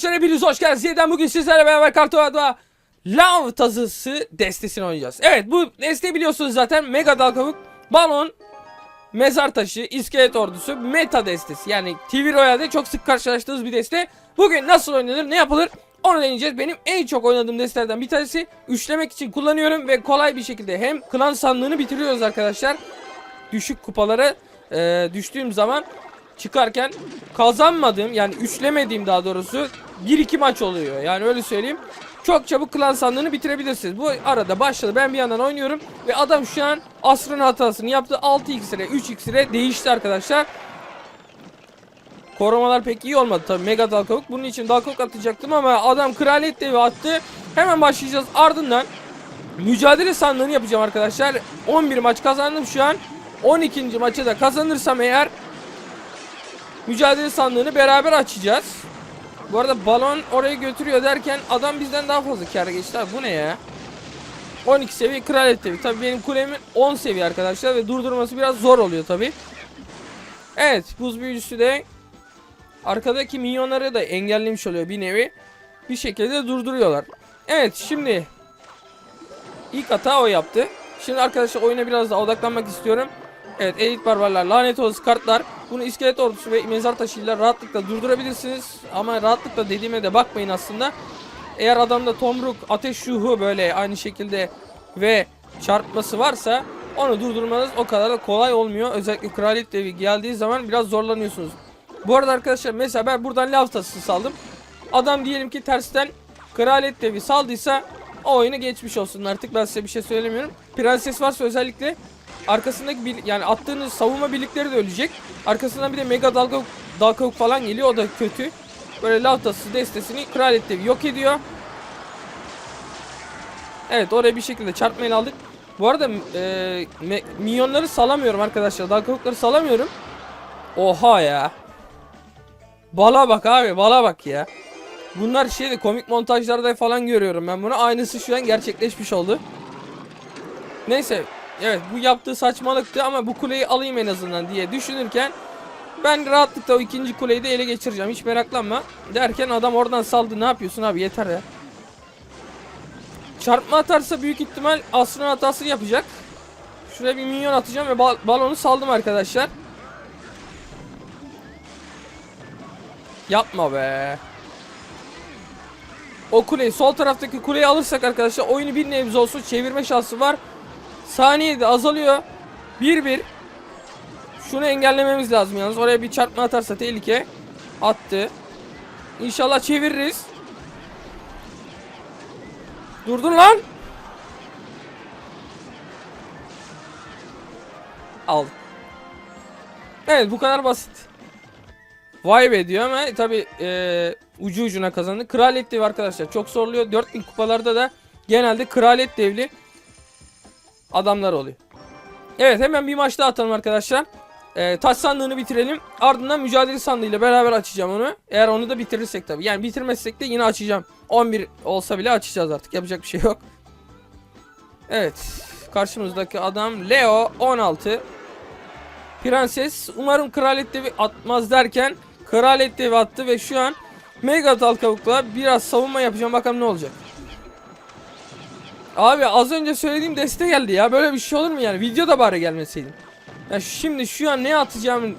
arkadaşlar hepiniz hoş geldiniz. Yeniden bugün sizlerle beraber Kartova'da Lav tazısı destesini oynayacağız. Evet bu deste biliyorsunuz zaten Mega Dalkavuk, Balon, Mezar Taşı, İskelet Ordusu, Meta destesi. Yani TV Royale'de çok sık karşılaştığımız bir deste. Bugün nasıl oynanır, ne yapılır onu deneyeceğiz. Benim en çok oynadığım destelerden bir tanesi. Üçlemek için kullanıyorum ve kolay bir şekilde hem klan sandığını bitiriyoruz arkadaşlar. Düşük kupalara e, düştüğüm zaman çıkarken kazanmadığım yani üçlemediğim daha doğrusu 1-2 maç oluyor. Yani öyle söyleyeyim. Çok çabuk klan sandığını bitirebilirsiniz. Bu arada başladı. Ben bir yandan oynuyorum ve adam şu an asrın hatasını yaptı. 6x'e 3x'e değişti arkadaşlar. Korumalar pek iyi olmadı tabii mega dalkavuk. Bunun için dalkavuk atacaktım ama adam kraliyet devi attı. Hemen başlayacağız. Ardından mücadele sandığını yapacağım arkadaşlar. 11 maç kazandım şu an. 12. maçı da kazanırsam eğer mücadele sandığını beraber açacağız. Bu arada balon oraya götürüyor derken adam bizden daha fazla kâra geçti abi. Bu ne ya? 12 seviye kraliyet devi. Tabii benim kulemin 10 seviye arkadaşlar ve durdurması biraz zor oluyor tabii. Evet buz büyücüsü de arkadaki minyonları da engellemiş oluyor bir nevi. Bir şekilde durduruyorlar. Evet şimdi ilk hata o yaptı. Şimdi arkadaşlar oyuna biraz daha odaklanmak istiyorum. Evet elit barbarlar, lanet olası kartlar. Bunu iskelet ordusu ve mezar taşıyla rahatlıkla durdurabilirsiniz. Ama rahatlıkla dediğime de bakmayın aslında. Eğer adamda tomruk, ateş ruhu böyle aynı şekilde ve çarpması varsa onu durdurmanız o kadar da kolay olmuyor. Özellikle kraliyet devi geldiği zaman biraz zorlanıyorsunuz. Bu arada arkadaşlar mesela ben buradan lav saldım. Adam diyelim ki tersten kraliyet devi saldıysa o oyunu geçmiş olsun artık ben size bir şey söylemiyorum. Prenses varsa özellikle arkasındaki bir, yani attığınız savunma birlikleri de ölecek. Arkasından bir de mega dalga dalkavuk falan geliyor o da kötü. Böyle lav tasası destesini kraliyet devi yok ediyor. Evet oraya bir şekilde çarpmayla aldık. Bu arada e, minyonları salamıyorum arkadaşlar. Dalkavukları salamıyorum. Oha ya. Bala bak abi bala bak ya. Bunlar şeyde komik montajlarda falan görüyorum ben bunu. Aynısı şu an gerçekleşmiş oldu. Neyse. Evet bu yaptığı saçmalıktı ama bu kuleyi alayım en azından diye düşünürken ben rahatlıkla o ikinci kuleyi de ele geçireceğim. Hiç meraklanma. Derken adam oradan saldı. Ne yapıyorsun abi yeter ya. Çarpma atarsa büyük ihtimal asrın hatasını yapacak. Şuraya bir minyon atacağım ve bal- balonu saldım arkadaşlar. Yapma be. O kuleyi sol taraftaki kuleyi alırsak arkadaşlar oyunu bir nebze olsun çevirme şansı var. Saniye de azalıyor. 1-1. Şunu engellememiz lazım yalnız. Oraya bir çarpma atarsa tehlike. Attı. İnşallah çeviririz. Durdun lan. Al. Evet bu kadar basit. Vay be diyor ama tabi ucu ucuna kazandı. Kraliyet devi arkadaşlar çok zorluyor. 4000 kupalarda da genelde kraliyet devli adamlar oluyor. Evet hemen bir maç daha atalım arkadaşlar. Ee, taş sandığını bitirelim. Ardından mücadele sandığıyla beraber açacağım onu. Eğer onu da bitirirsek tabi. Yani bitirmezsek de yine açacağım. 11 olsa bile açacağız artık. Yapacak bir şey yok. Evet. Karşımızdaki adam Leo 16. Prenses umarım kraliyet devi atmaz derken kraliyet devi attı ve şu an Mega Dalkavuk'la biraz savunma yapacağım bakalım ne olacak. Abi az önce söylediğim deste geldi ya böyle bir şey olur mu yani videoda bari gelmeseydim. Ya şimdi şu an ne atacağım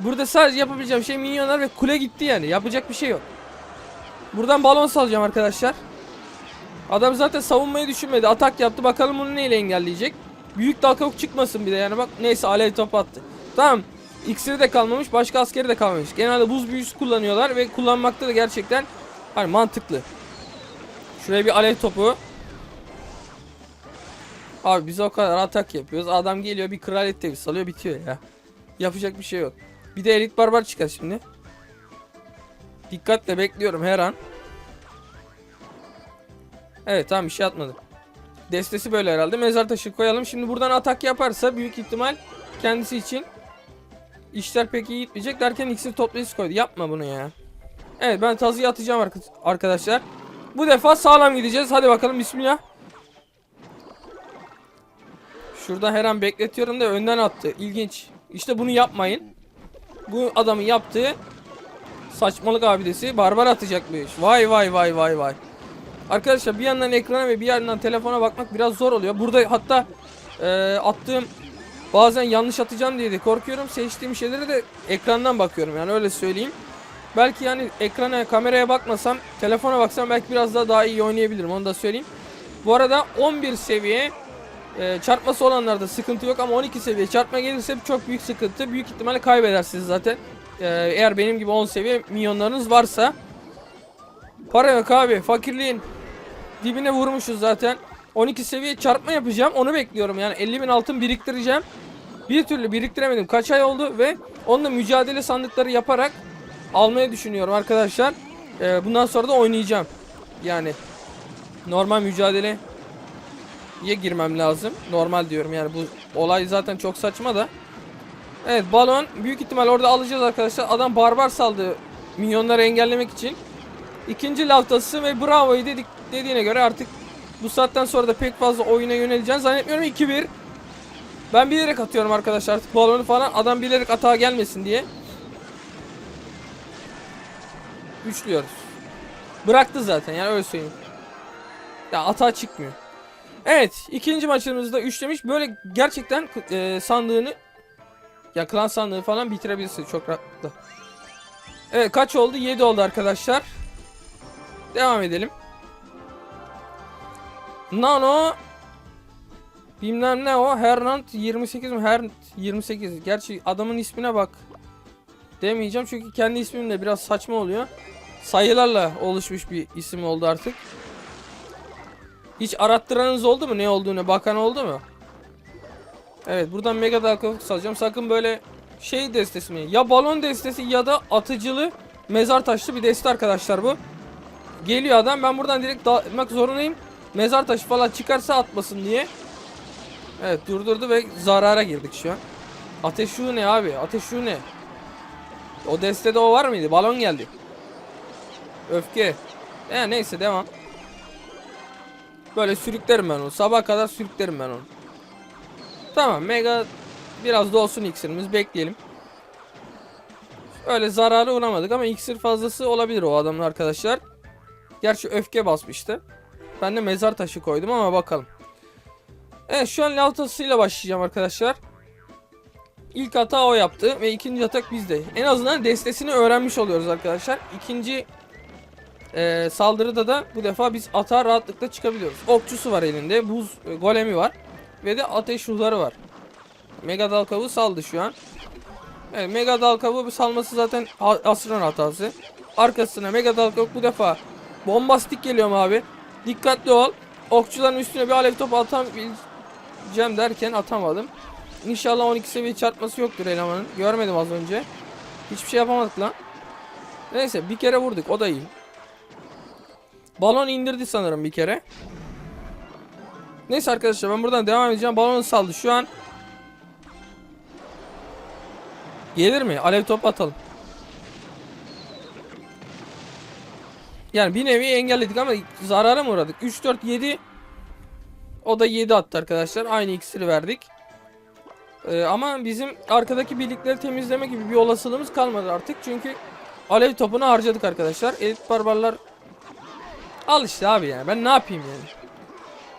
burada sadece yapabileceğim şey minyonlar ve kule gitti yani yapacak bir şey yok. Buradan balon salacağım arkadaşlar. Adam zaten savunmayı düşünmedi atak yaptı bakalım bunu neyle engelleyecek. Büyük dalkavuk çıkmasın bir de yani bak neyse alev top attı. Tamam. İksiri de kalmamış başka askeri de kalmamış. Genelde buz büyüsü kullanıyorlar ve kullanmakta da gerçekten hani mantıklı. Şuraya bir alev topu. Abi biz o kadar atak yapıyoruz. Adam geliyor bir kraliyet devi salıyor bitiyor ya. Yapacak bir şey yok. Bir de elit barbar çıkar şimdi. Dikkatle bekliyorum her an. Evet tamam bir şey atmadı. Destesi böyle herhalde. Mezar taşı koyalım. Şimdi buradan atak yaparsa büyük ihtimal kendisi için işler pek iyi gitmeyecek derken iksir toplayıcısı koydu. Yapma bunu ya. Evet ben tazıyı atacağım arka- arkadaşlar. Bu defa sağlam gideceğiz. Hadi bakalım bismillah. Şurada her an bekletiyorum da önden attı. İlginç. İşte bunu yapmayın. Bu adamın yaptığı Saçmalık abidesi. Barbar atacakmış. Vay vay vay vay vay. Arkadaşlar bir yandan ekrana ve bir yandan telefona bakmak biraz zor oluyor. Burada hatta e, attığım bazen yanlış atacağım diye de korkuyorum. Seçtiğim şeylere de ekrandan bakıyorum yani öyle söyleyeyim. Belki yani ekrana kameraya bakmasam telefona baksam belki biraz daha daha iyi oynayabilirim onu da söyleyeyim. Bu arada 11 seviye e, çarpması olanlarda sıkıntı yok ama 12 seviye çarpma gelirse çok büyük sıkıntı. Büyük ihtimalle kaybedersiniz zaten. E, eğer benim gibi 10 seviye milyonlarınız varsa. Para yok abi fakirliğin dibine vurmuşuz zaten. 12 seviye çarpma yapacağım onu bekliyorum yani 50 bin altın biriktireceğim. Bir türlü biriktiremedim kaç ay oldu ve onunla mücadele sandıkları yaparak almayı düşünüyorum arkadaşlar. E, bundan sonra da oynayacağım. Yani normal mücadele ye girmem lazım. Normal diyorum yani bu olay zaten çok saçma da. Evet balon büyük ihtimal orada alacağız arkadaşlar. Adam barbar saldı minyonları engellemek için. İkinci laftası ve bravo'yu dedik dediğine göre artık bu saatten sonra da pek fazla oyuna yöneleceğini zannetmiyorum. 2-1. Ben bilerek atıyorum arkadaşlar artık balonu falan adam bilerek atağa gelmesin diye. Üçlüyoruz. Bıraktı zaten yani öyle söyleyeyim. Ya atağa çıkmıyor. Evet ikinci maçımızda üçlemiş. Böyle gerçekten e, sandığını ya klan sandığı falan bitirebilirsin çok rahatlıkla. Evet kaç oldu? 7 oldu arkadaşlar. Devam edelim. Nano Bilmem ne o Hernant 28 mi? Hernant 28. Gerçi adamın ismine bak. Demeyeceğim çünkü kendi ismim biraz saçma oluyor. Sayılarla oluşmuş bir isim oldu artık. Hiç arattıranız oldu mu ne olduğunu bakan oldu mu? Evet buradan mega dalgalık salacağım. Sakın böyle şey destesi mi? Ya balon destesi ya da atıcılı mezar taşlı bir deste arkadaşlar bu. Geliyor adam ben buradan direkt dağıtmak zorundayım. Mezar taşı falan çıkarsa atmasın diye. Evet durdurdu ve zarara girdik şu an. Ateş şu ne abi? Ateş şu ne? O destede o var mıydı? Balon geldi. Öfke. E neyse devam. Böyle sürüklerim ben onu. Sabah kadar sürüklerim ben onu. Tamam mega biraz da olsun iksirimiz bekleyelim. Öyle zarara uğramadık ama iksir fazlası olabilir o adamın arkadaşlar. Gerçi öfke basmıştı. Ben de mezar taşı koydum ama bakalım. Evet şu an lavtasıyla başlayacağım arkadaşlar. İlk hata o yaptı ve ikinci atak bizde. En azından destesini öğrenmiş oluyoruz arkadaşlar. İkinci e, saldırıda da bu defa biz atağa rahatlıkla çıkabiliyoruz. Okçusu var elinde, buz e, golemi var ve de ateş ruhları var. Mega dal saldı şu an. Evet, mega dal kavuğu salması zaten asrın hatası. Arkasına mega dal bu defa bombastik geliyorum abi. Dikkatli ol. Okçuların üstüne bir alev topu atabileceğim derken atamadım. İnşallah 12 seviye çarpması yoktur elemanın. Görmedim az önce. Hiçbir şey yapamadık lan. Neyse bir kere vurduk o da iyi. Balon indirdi sanırım bir kere. Neyse arkadaşlar ben buradan devam edeceğim. Balonu saldı şu an. Gelir mi? Alev top atalım. Yani bir nevi engelledik ama zarara mı uğradık? 3 4 7 o da 7 attı arkadaşlar. Aynı iksiri verdik. Ee, ama bizim arkadaki birlikleri temizleme gibi bir olasılığımız kalmadı artık. Çünkü alev topunu harcadık arkadaşlar. Elit barbarlar al işte abi yani. Ben ne yapayım yani?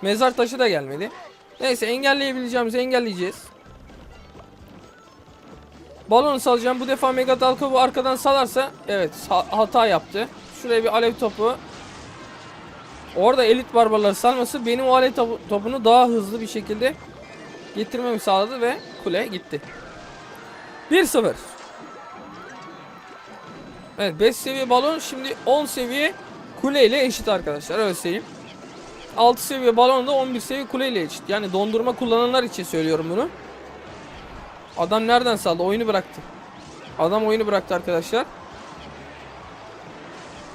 Mezar taşı da gelmedi. Neyse engelleyebileceğimizi engelleyeceğiz. Balonu salacağım. Bu defa Mega Dalkov'u arkadan salarsa evet hata yaptı. Şuraya bir alev topu. Orada elit barbarları salması benim o alev topu- topunu daha hızlı bir şekilde getirmemi sağladı ve kule gitti. 1-0. Evet 5 seviye balon şimdi 10 seviye kule ile eşit arkadaşlar öyle söyleyeyim. 6 seviye balon da 11 seviye kule ile eşit. Yani dondurma kullananlar için söylüyorum bunu. Adam nereden saldı? Oyunu bıraktı. Adam oyunu bıraktı arkadaşlar.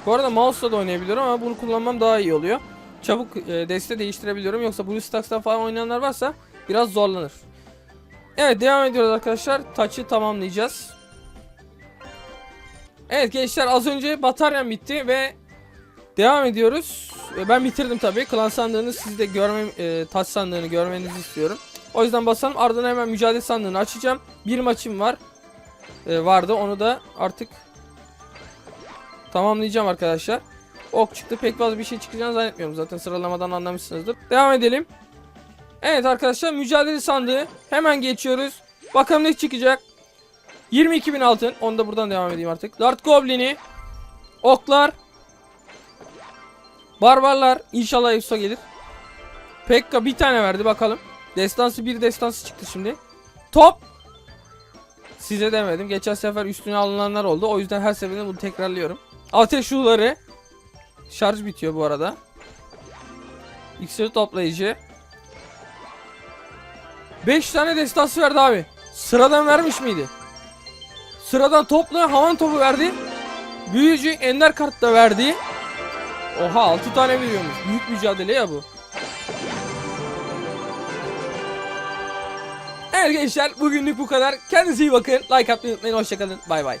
Bu arada mouse'la da oynayabiliyorum ama bunu kullanmam daha iyi oluyor. Çabuk e, deste değiştirebiliyorum. Yoksa BlueStacks'ta falan oynayanlar varsa biraz zorlanır. Evet devam ediyoruz arkadaşlar. Taçı tamamlayacağız. Evet gençler az önce bataryam bitti ve devam ediyoruz. E, Ben bitirdim tabii. Klan sandığını siz de görmem, e, taç sandığını görmenizi istiyorum. O yüzden basalım. Ardından hemen mücadele sandığını açacağım. Bir maçım var. E, vardı. Onu da artık tamamlayacağım arkadaşlar. Ok çıktı. Pek fazla bir şey çıkacağını zannetmiyorum. Zaten sıralamadan anlamışsınızdır. Devam edelim. Evet arkadaşlar mücadele sandığı. Hemen geçiyoruz. Bakalım ne çıkacak. 22.000 altın. Onu da buradan devam edeyim artık. Dart Goblin'i. Oklar. Barbarlar. İnşallah Efso gelir. Pekka bir tane verdi bakalım. Destansı bir destansı çıktı şimdi. Top. Size demedim. Geçen sefer üstüne alınanlar oldu. O yüzden her seferinde bunu tekrarlıyorum. Ateş ruhları. Şarj bitiyor bu arada. İksir toplayıcı. 5 tane destansı verdi abi. Sıradan vermiş miydi? Sıradan toplayan havan topu verdi. Büyücü ender kart da verdi. Oha 6 tane veriyormuş. Büyük mücadele ya bu. Evet gençler bugünlük bu kadar. Kendinize iyi bakın. Like atmayı unutmayın. Hoşçakalın. Bay bay.